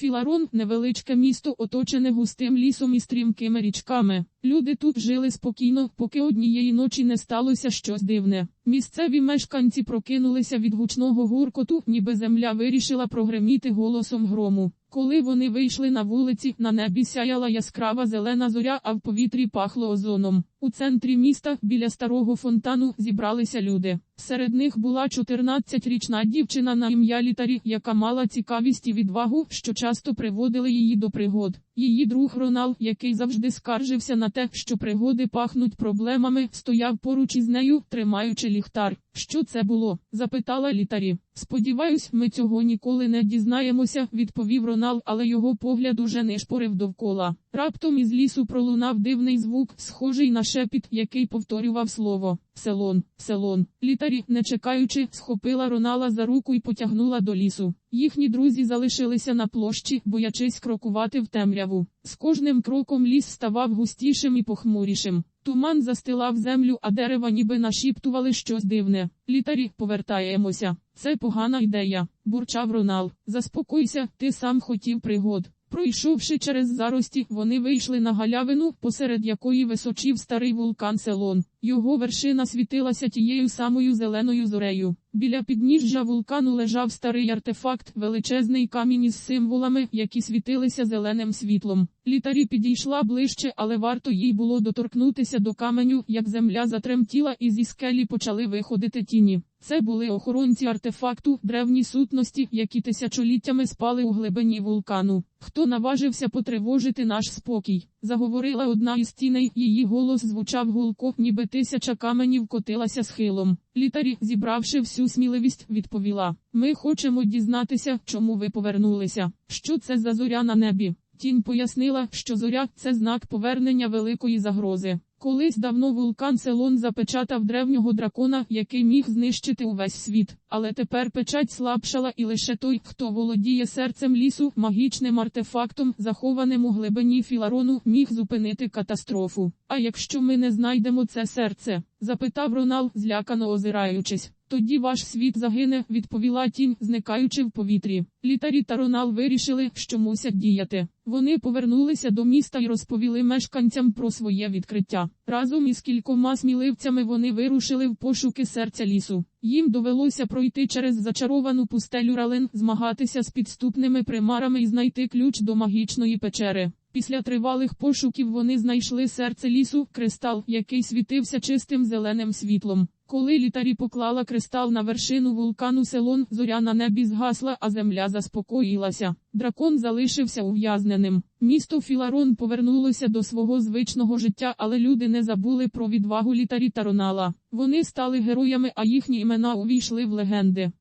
Філарон невеличке місто, оточене густим лісом і стрімкими річками. Люди тут жили спокійно, поки однієї ночі не сталося щось дивне. Місцеві мешканці прокинулися від гучного гуркоту, ніби земля вирішила прогреміти голосом грому. Коли вони вийшли на вулиці, на небі сяяла яскрава зелена зоря, а в повітрі пахло озоном. У центрі міста, біля старого фонтану, зібралися люди. Серед них була 14-річна дівчина на ім'я Літарі, яка мала цікавість і відвагу, що часто приводили її до пригод. Її друг Ронал, який завжди скаржився на те, що пригоди пахнуть проблемами, стояв поруч із нею, тримаючи ліхтар. Що це було? запитала літарі. Сподіваюсь, ми цього ніколи не дізнаємося, відповів Ронал, але його погляд уже не шпорив довкола. Раптом із лісу пролунав дивний звук, схожий на шепіт, який повторював слово Селон, селон. Літарі, не чекаючи, схопила Ронала за руку і потягнула до лісу. Їхні друзі залишилися на площі, боячись крокувати в темряву. З кожним кроком ліс ставав густішим і похмурішим. Туман застилав землю, а дерева ніби нашіптували щось дивне. Літарі, повертаємося. Це погана ідея, бурчав Ронал. Заспокойся, ти сам хотів пригод. Пройшовши через зарості, вони вийшли на галявину, посеред якої височів старий вулкан Селон. Його вершина світилася тією самою зеленою зорею. Біля підніжжя вулкану лежав старий артефакт, величезний камінь із символами, які світилися зеленим світлом. Літарі підійшла ближче, але варто їй було доторкнутися до каменю, як земля затремтіла і зі скелі почали виходити тіні. Це були охоронці артефакту, древні сутності, які тисячоліттями спали у глибині вулкану. Хто наважився потривожити наш спокій? Заговорила одна із тіней, її голос звучав гулко, ніби тисяча каменів котилася схилом. Літарі, зібравши всю сміливість, відповіла: Ми хочемо дізнатися, чому ви повернулися. Що це за зоря на небі? Тінь пояснила, що зоря це знак повернення великої загрози. Колись давно вулкан Селон запечатав древнього дракона, який міг знищити увесь світ. Але тепер печать слабшала, і лише той, хто володіє серцем лісу, магічним артефактом, захованим у глибині філарону, міг зупинити катастрофу. А якщо ми не знайдемо це серце? запитав Ронал, злякано озираючись. Тоді ваш світ загине, відповіла тінь, зникаючи в повітрі. Літарі та Ронал вирішили, що мусять діяти. Вони повернулися до міста і розповіли мешканцям про своє відкриття. Разом із кількома сміливцями вони вирушили в пошуки серця лісу. Їм довелося пройти через зачаровану пустелю Рален, змагатися з підступними примарами і знайти ключ до магічної печери. Після тривалих пошуків вони знайшли серце лісу, кристал, який світився чистим зеленим світлом. Коли літарі поклала кристал на вершину вулкану Селон, зоря на небі згасла, а земля заспокоїлася. Дракон залишився ув'язненим. Місто Філарон повернулося до свого звичного життя, але люди не забули про відвагу літарі та Ронала. Вони стали героями, а їхні імена увійшли в легенди.